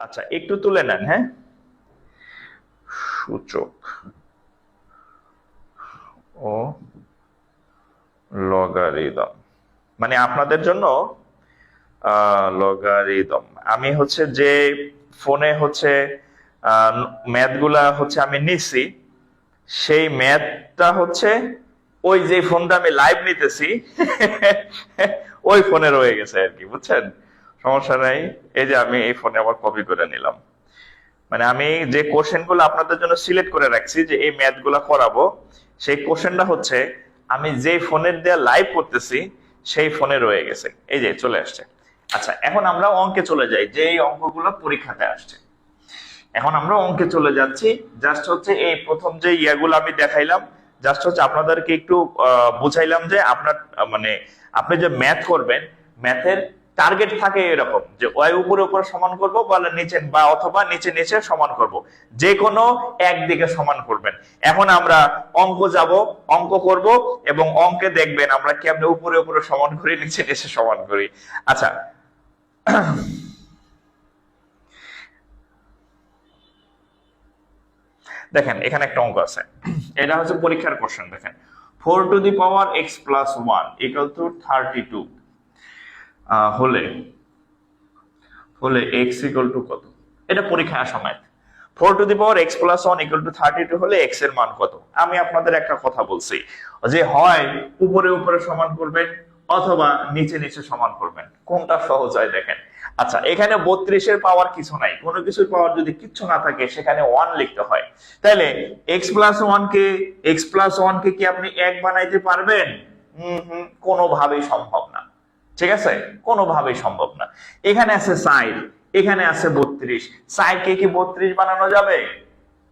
আচ্ছা একটু তুলে নেন হ্যাঁ? সূচক ও লগারিদম। মানে আপনাদের জন্য লগারিদম। আমি হচ্ছে যে ফোনে হচ্ছে ম্যাথগুলা হচ্ছে আমি নিছি, সেই ম্যাথটা হচ্ছে ওই যে ফোনটা আমি লাইভ নিতেছি, ওই ফোনে রয়ে গেছে আর কি, বুঝছেন? সমস্যা নাই। এই যে আমি এই ফোনে আবার কপি করে নিলাম। মানে আমি যে কোশ্চেনগুলো আপনাদের জন্য সিলেক্ট করে রাখছি, যে এই ম্যাথগুলা করাবো, সেই কোশ্চেনটা হচ্ছে, আমি যে ফোনের দেয়া লাইভ করতেছি, সেই ফোনে রয়ে গেছে। এই যে চলে আসছে। আচ্ছা এখন আমরা অঙ্কে চলে যাই যে এই অঙ্কগুলো পরীক্ষাতে আসছে। এখন আমরা অঙ্কে চলে যাচ্ছি। জাস্ট হচ্ছে এই প্রথম যে ইয়াগুলো আমি দেখাইলাম জাস্ট হচ্ছে আপনাদেরকে একটু বুঝাইলাম যে আপনার মানে আপনি যে ম্যাথ করবেন ম্যাথের টার্গেট থাকে এরকম, যে ওই উপরে উপরে সমান করব বা নিচে, বা অথবা নিচে নিচে সমান করব। যে কোনো একদিকে সমান করবেন। এখন আমরা অঙ্ক যাব, অঙ্ক করব এবং অঙ্কে দেখবেন আমরা কেমনে উপরে উপরে সমান করি, নিচে নিচে সমান করি। আচ্ছা। দেখেন, এখানে একটা অঙ্ক আছে। এটা হচ্ছে পরীক্ষার কোশ্চেন দেখেন। Four to the power x plus one equal to thirty two হলে হলে এক্স ইকাল টু কত? এটা পরীক্ষা আসা math four to the power x plus one equal to thirty two হলে এক্সের মান কত? আমি আপনাদের একটা কথা বলছি, যে হয় উপরে উপরে সমান করবেন অথবা নিচে নিচে সমান করবেন। কোনটা সহজ হয় দেখেন। আচ্ছা এখানে বত্রিশের পাওয়ার কিছু নাই। কোনো কিছুর পাওয়ার যদি কিচ্ছু না থাকে, সেখানে ওয়ান লিখতে হয়। তাহলে এক্স প্লাস ওয়ান কে এক্স প্লাস ওয়ান কে কি আপনি এক বানাইতে পারবেন? হম হম, কোনোভাবেই সম্ভব না। ঠিক আছে? কোনোভাবেই সম্ভব না। এখানে আছে সাইড এখানে আছে বত্রিশ। সাইড কে বত্রিশ বানানো যাবে?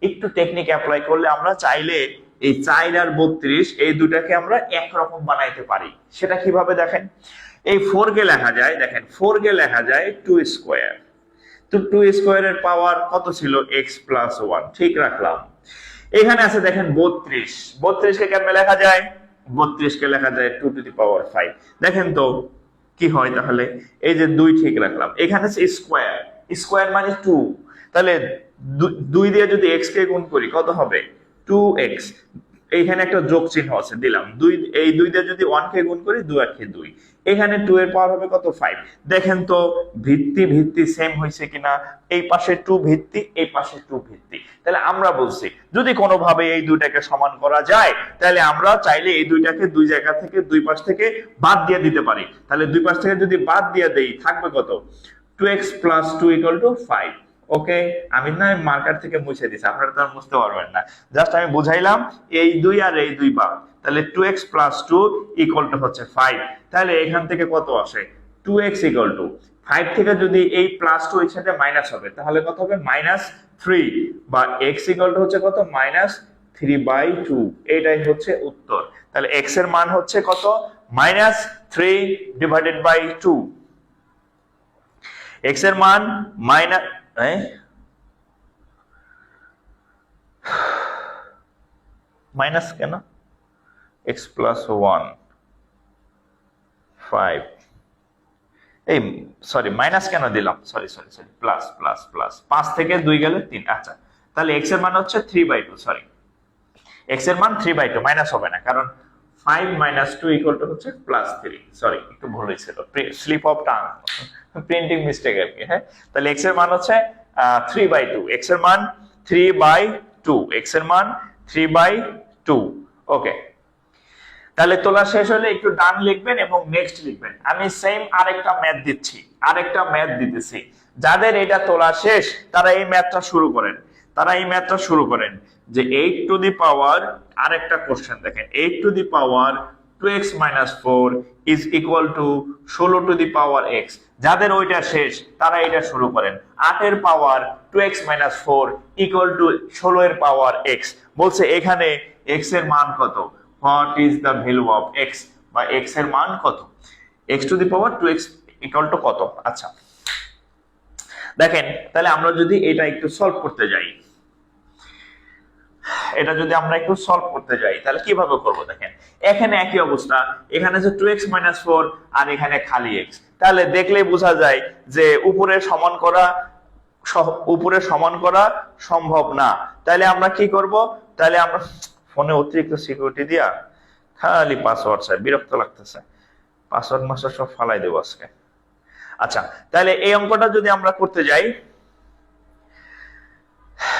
একটু টেকনিক অ্যাপ্লাই করলে আমরা চাইলে এই চার আর বত্রিশ, এই দুটাকে আমরা একরকম বানাইতে পারি। সেটা কীভাবে দেখেন? এই ফোর কে লেখা যায়, দেখেন ফোর কে লেখা যায় টু স্কোয়ার তো টু স্কোয়ারের পাওয়ার কত ছিল? এক্স প্লাস ওয়ান ঠিক রাখলাম। এখানে আছে দেখেন বত্রিশ। বত্রিশ কে কেমনে লেখা যায়? বত্রিশ কে লেখা যায় two to the power five দেখেন তো কি হয় তাহলে? এই যে দুই ঠিক রাখলাম। এখানে স্কোয়ার স্কোয়ার মানে টু তাহলে দুই দিয়ে যদি এক্স কে গুণ করি, কত হবে? টু এক্স এইখানে একটা যোগ চিহ্ন আছে, দিলাম। দুই, এই দুই দিয়ে যদি কে গুণ করি, দুই আটকে দুই। এখানে টু এর পাওয়ার হবে কত? ফাইভ দেখেন তো, ভিত্তি ভিত্তি সেম হয়েছে কিনা? এই পাশে টু ভিত্তি, এই পাশে টু ভিত্তি। তাহলে আমরা বলছি, যদি কোনোভাবে এই দুইটাকে সমান করা যায়, তাহলে আমরা চাইলে এই দুইটাকে দুই জায়গা থেকে, দুই পাশ থেকে বাদ দিয়ে দিতে পারি। তাহলে দুই পাশ থেকে যদি বাদ দিয়ে দেই, থাকবে কত? Two x plus two equal to five okay, আমি না মার্কার থেকে মুছে দিছি, আপনারা তো আর বুঝতে পারবেন না। জাস্ট আমি বুঝাইলাম, এই দুই আর এই দুই বাদ। তাহলে two x plus two equal to হচ্ছে ফাইভ তাহলে এখান থেকে কত আসে? Two x equal to five থেকে যদি এই প্লাস টু এর সাথে মাইনাস হবে, তাহলে কত হবে? মাইনাস থ্রি বা এক্স ইকুয়াল টু হচ্ছে কত? মাইনাস থ্রি বাই টু এটাই হচ্ছে উত্তর। তাহলে এক্সের মান হচ্ছে কত? Minus three divided by two এক্সের মান মাইনাস মাইনাস কেন এক্স প্লাস ওয়ান ফাইভ এই সরি মাইনাস কেন দিলাম? Sorry sorry sorry plus plus plus পাঁচ থেকে দুই গেলে তিন। আচ্ছা তাহলে এক্সের মান হচ্ছে থ্রি বাই টু সরি এক্সের মান থ্রি বাই টু মাইনাস হবে না, কারণ five minus two equal to হচ্ছে প্লাস একটু ভুল হয়েছিল স্লিপ অফ প্রিন্টিং মিস্টেক আর কি হ্যাঁ? তাহলে এর মান হচ্ছে বাই টু এর মান বাই এর মান বাই ওকে তাহলে তোলা শেষ হলে একটু ডান লিখবেন এবং নেক্সট লিখবেন। আমি সেম আরেকটা ম্যাথ দিচ্ছি, আরেকটা ম্যাথ দিতেছি। যাদের এটা তোলা শেষ, তারা এই ম্যাথটা শুরু করেন। তারা এই ম্যাথটা শুরু করেন যে এইট টু দি পাওয়ার আরেকটা কোশ্চেন দেখেন eight to the power two x minus four is equal to ষোলো টু দি পাওয়ার এক্স যাদের ওইটা শেষ, তারা এটা শুরু করেন। আটের power two x minus four equal to ষোলো এর পাওয়ার এক্স বলছে এখানে এক্সের মান কত? What is the value of x বা এক্সের মান কত? X to the power two x equal to কত? আচ্ছা। দেখেন, তাহলে আমরা যদি এটা একটু সলভ করতে যাই। এটা যদি আমরা একটু সলভ করতে যাই, তাহলে কীভাবে করব দেখেন? এখানে একই অবস্থা, এখানে যে টু এক্স মাইনাস ফোর আর এখানে খালি এক্স তাহলে দেখলেই বোঝা যায় যে উপরে সমান করা উপরে সমান করা সম্ভব না। তাহলে আমরা কি করব? তাহলে আমরা ফোনে অতিরিক্ত সিকিউরিটি দিয়া খালি পাসওয়ার্ড স্যার বিরক্ত লাগতেছে। পাসওয়ার্ড মাসওয়ার্ড সব ফালাই দেবো আজকে। আচ্ছা তাহলে এই অঙ্কটা যদি আমরা করতে যাই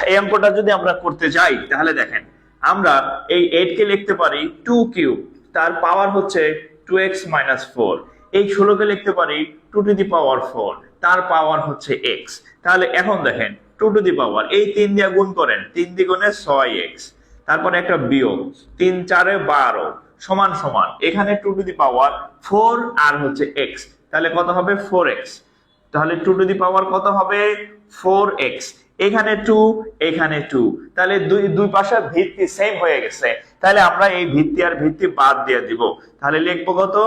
এই অঙ্কটা যদি আমরা করতে যাই, তাহলে দেখেন, আমরা এই এইট কে লিখতে পারি টু কিউব তার পাওয়ার হচ্ছে টু এক্স মাইনাস ফোর এই ষোলোকে লিখতে পারি two to the power four তার পাওয়ার হচ্ছে এক্স তাহলে এখন দেখেন টু টু দি পাওয়ার এই তিন দিয়ে গুণ করেন, তিন দ্বিগুণে ছয় এক্স তারপরে একটা বিয়োগ, তিন চারে বারো, সমান সমান, এখানে two to the power four আর হচ্ছে এক্স তাহলে কত হবে? ফোর এক্স তাহলে টু টু দি পাওয়ার কত হবে? ফোর এক্স এখানে টু এখানে টু তাহলে দুই দুই পাশে ভিত্তি সেম হয়ে গেছে। তাহলে আমরা এই ভিত্তি আর ভিত্তি বাদ দিয়ে দিব। তাহলে লিখব কত?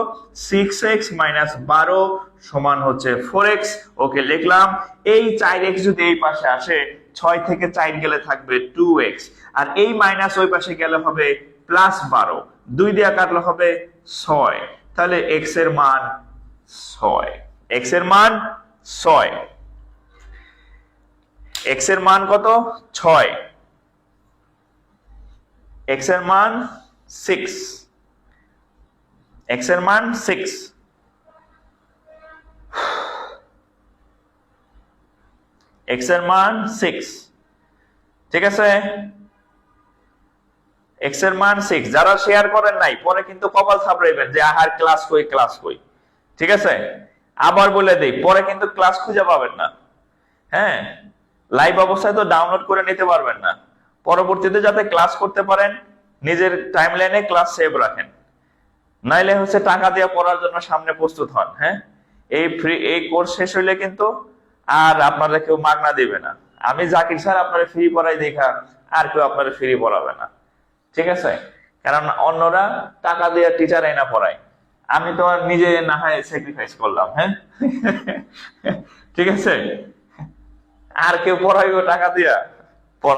সিক্স এক্স মাইনাস বারো সমান হচ্ছে ফোর এক্স ওকে, লিখলাম। এই চার এক্স যদি এই পাশে আসে, ছয় থেকে চার গেলে থাকবে টু এক্স আর এই মাইনাস ওই পাশে গেলে হবে প্লাস বারো। দুই দিয়ে কাটলে হবে ছয়। তাহলে এক্সের মান ছয়। এক্সের মান ছয়। এক্সের মান কত? ছয়। এক্সের মান সিক্স এক্সের মান সিক্স এক্সের মান সিক্স ঠিক আছে? এক্সের মান সিক্স যারা শেয়ার করেন নাই, পরে কিন্তু কপাল থাপড়াইবেন যে, আহার ক্লাস কই ক্লাস কই? ঠিক আছে? আবার বলে দেই, পরে কিন্তু ক্লাস খুঁজে পাবেন না। হ্যাঁ? লাইভ অবস্থায় তো ডাউনলোড করে নিতে পারবেন না। পরবর্তীতে যাতে ক্লাস করতে পারেন, নিজের টাইম লাইনে ক্লাস সেভ রাখেন। নাইলে হচ্ছে টাকা দিয়ে পড়ার জন্য সামনে প্রস্তুত হন হ্যাঁ? এই ফ্রি এই কোর্স শেষ হইলে কিন্তু আর আপনারা কেউ মাগনা দিবে না। আমি জাকির স্যার আপনারা ফ্রি পড়াই দেখা, আর কেউ আপনারা ফ্রি পড়াবে না। ঠিক আছে? কারণ অন্যরা টাকা দিয়ে টিচার আইনা পড়ায়। আমি তো নিজে না হয় স্যাক্রিফাইস করলাম হ্যাঁ? ঠিক আছে? আর কেউ পড়াইবে টাকা দিয়া?